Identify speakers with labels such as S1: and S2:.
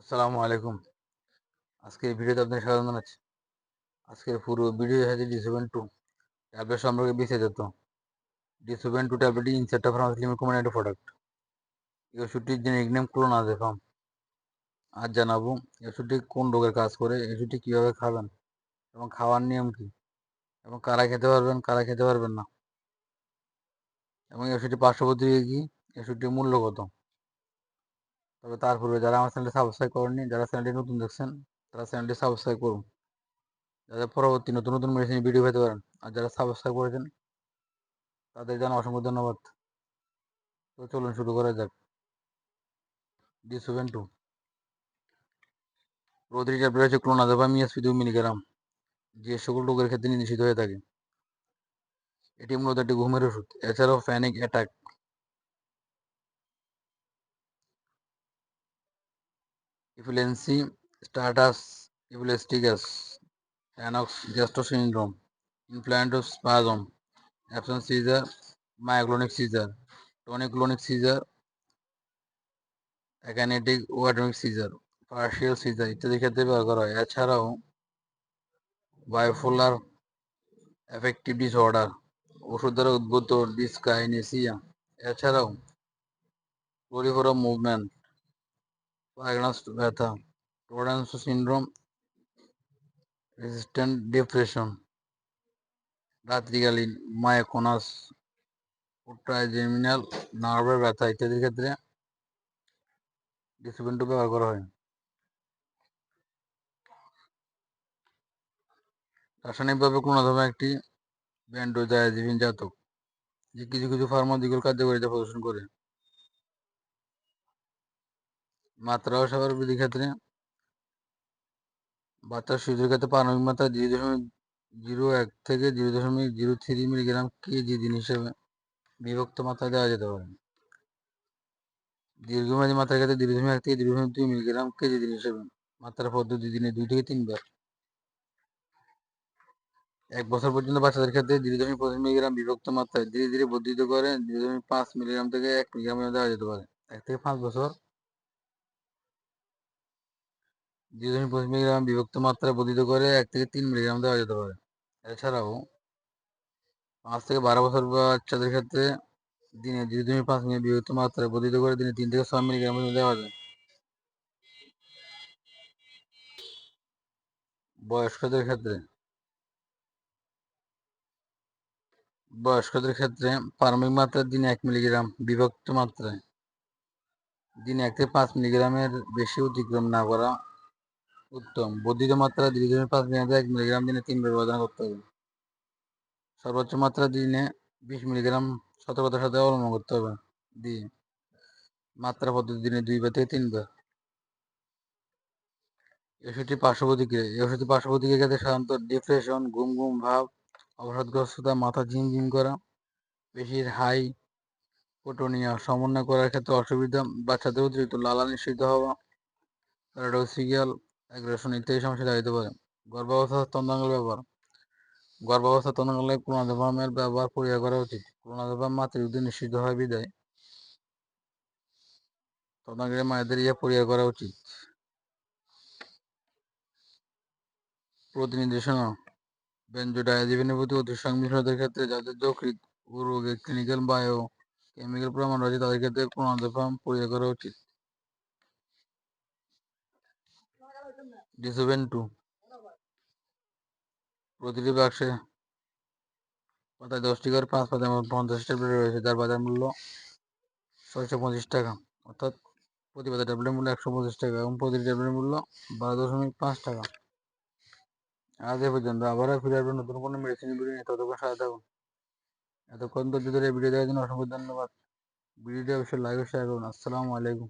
S1: আসসালামু আলাইকুম। আজকে এই ভিডিওতে আপনাদের স্বাগত জানাচ্ছি। আজকের পুরো ভিডিও হচ্ছে ডি সেভেন টু ট্যাবলেট সম্পর্কে বিস্তারিত ডি সেভেন টু ট্যাবলেটটি ইনসেপ্টা ফার্মাস লিমিটেড কোম্পানি একটা প্রোডাক্ট এই ওষুধটির জেনেরিক নেম ক্লোনাজেপাম আজ জানাব এই ওষুধটি কোন রোগের কাজ করে, এই ওষুধটি কীভাবে খাবেন এবং খাওয়ার নিয়ম কী এবং কারা খেতে পারবেন, কারা খেতে পারবেন না। এবং এই ওষুধটি পার্শ্ববর্তী কী, এই ওষুধটির মূল্য কত? তবে তার পূর্বে যারা আমার চ্যানেলটি সাবস্ক্রাইব করেননি, যারা চ্যানেলটি নতুন দেখছেন, তারা চ্যানেলটি সাবস্ক্রাইব করুন। যাতে পরবর্তী নতুন নতুন মেডিসিন ভিডিও পেতে পারেন। আর যারা সাবস্ক্রাইব করেছেন, তাদের জন্য অসংখ্য ধন্যবাদ। তো চলুন শুরু করা যাক। ডি সেভেন টু প্রতিটি ট্যাবলেট হচ্ছে ক্লোনাজাপাম ইএসপি দুই মিলিগ্রাম যে সকল রোগের ক্ষেত্রে নির্দেশিত হয়ে থাকে। এটি মূলত একটি ঘুমের ওষুধ, এছাড়াও panic attack epilepsy status epilepticus Lennox Gastaut syndrome infantile spasm absent seizure myoclonic seizure tonic clonic seizure akinetic atonic seizure partial seizure ইত্যাদি ক্ষেত্রে ব্যবহার করা হয়। এছাড়াও বায়োফোলার এফেক্টিভ ডিসঅর্ডার ওষুধ দ্বারা উদ্ভূত ডিসকাইনেসিয়া এছাড়াও ক্লোরিফোরা মুভমেন্ট পায়গ্রাস ব্যথা টোডেন্স সিন্ড্রোম রেসিস্ট্যান্ট ডিপ্রেশন রাত্রিকালীন মায়োকোনাস ট্রাইজেমিনাল নার্ভের ব্যথা ইত্যাদির ক্ষেত্রে ডিসিপেন্টু ব্যবহার করা হয়। রাসায়নিকভাবে কোনো ধরনের একটি ব্যান্ডোজায়াজিভিন জাতক, যে কিছু কিছু ফার্মাদিগুল কার্যকারিতা প্রদর্শন করে। মাত্রা সাবার বৃদ্ধির ক্ষেত্রে বাচ্চার শিশুর ক্ষেত্রে প্রারম্ভিক মাত্রা জিরো দশমিক জিরো এক থেকে জিরো দশমিক জিরো থ্রি মিলিগ্রাম কেজি দিন হিসেবে বিভক্ত মাত্রায় দেওয়া যেতে পারে। দীর্ঘমেয়াদী মাত্রার ক্ষেত্রে জিরো দশমিক এক থেকে জিরো দশমিক দুই মিলিগ্রাম কেজি দিন হিসেবে মাত্রার পদ্ধতি দিনে দুই থেকে তিনবার। এক বছর পর্যন্ত বাচ্চাদের ক্ষেত্রে জিরো দশমিক পঁচিশ মিলিগ্রাম বিভক্ত মাত্রায় ধীরে ধীরে বর্ধিত করে জিরো দশমিক পাঁচ মিলিগ্রাম থেকে এক মিলিগ্রাম দেওয়া যেতে পারে। এক থেকে পাঁচ বছর জিরো দশমিক পঁচিশ মিলিগ্রাম বিভক্ত মাত্রায় বর্ধিত করে এক থেকে তিন মিলিগ্রাম দেওয়া যেতে পারে। এছাড়াও পাঁচ থেকে বারো বছর বাচ্চাদের ক্ষেত্রে দিনে জিরো দশমিক পাঁচ মিলি বিভক্ত মাত্রায় বর্ধিত করে দিনে তিন থেকে ছয় মিলিগ্রাম দেওয়া যায়। বয়স্কদের ক্ষেত্রে বয়স্কদের ক্ষেত্রে প্রারম্ভিক মাত্রা দিনে এক মিলিগ্রাম বিভক্ত মাত্রায় দিনে এক থেকে পাঁচ মিলিগ্রামের বেশি অতিক্রম না করা উত্তম। বর্ধিত মাত্রা দশমিক পাঁচ মিলিগ্রাম এক মিলিগ্রাম দিনে তিনবার ব্যবধান করতে হবে। সর্বোচ্চ মাত্রা দিনে বিশ মিলিগ্রাম সতর্কতার সাথে অবলম্বন করতে হবে। দিয়ে মাত্রা পদ্ধতি দিনে দুইবার থেকে তিনবার ওষুধটি পার্শ্ব প্রতিক্রিয়া এই ওষুধটি পার্শ্ব প্রতিক্রিয়া ক্ষেত্রে সাধারণত ডিপ্রেশন, ঘুম ঘুম ভাব, অবসাদগ্রস্ততা, মাথা ঝিমঝিম করা, পেশির হাই পোটোনিয়া সমন্বয় করার ক্ষেত্রে অসুবিধা, বাচ্চাদের অতিরিক্ত লালা নিশ্চিত হওয়া প্যারাডক্সিক্যাল অ্যাগ্রেশন ইত্যাদি সমস্যা দেখা দিতে পারে। গর্ভাবস্থা স্তন্দাঙ্গল ব্যবহার। গর্ভাবস্থা স্তন্দাঙ্গলে ক্লোনাজোপামের ব্যবহার পরিহার করা উচিত। ক্লোনাজোপাম মাতৃবৃদ্ধি নিশ্চিত হয় বিদায় স্তন্দাঙ্গের মায়েদের ইহা পরিহার করা উচিত। প্রতিনির্দেশনা। বেঞ্জোডায়াজিপিনের প্রতি অতি সংমিশ্রণের ক্ষেত্রে যাদের যকৃত ও রোগে ক্লিনিক্যাল বায়ো কেমিক্যাল প্রমাণ রয়েছে, তাদের ক্ষেত্রে ক্লোনাজোপাম পরিহার করা উচিত। D seven two. প্রতিটি বাক্সে পাতায় দশটি করে পাঁচ পাতায় পঞ্চাশ ট্যাবলেট রয়েছে। যার বাজার মূল্য ছয়শো পঁচিশ টাকা। অর্থাৎ প্রতি পাতা ট্যাবলেট মূল্য একশো পঁচিশ টাকা এবং প্রতিটি ট্যাবলেট মূল্য বারো দশমিক পাঁচ টাকা। আজ এ পর্যন্ত আবারও ফিরে আসবেন নতুন কোনো মেডিসিন ভিডিও নিয়ে। ততক্ষণ সাথে থাকুন। এতক্ষণ ধৈর্য ধরে ভিডিও দেখার জন্য অসংখ্য ধন্যবাদ। ভিডিওটি অবশ্যই লাইক শেয়ার করুন। আসসালামু আলাইকুম।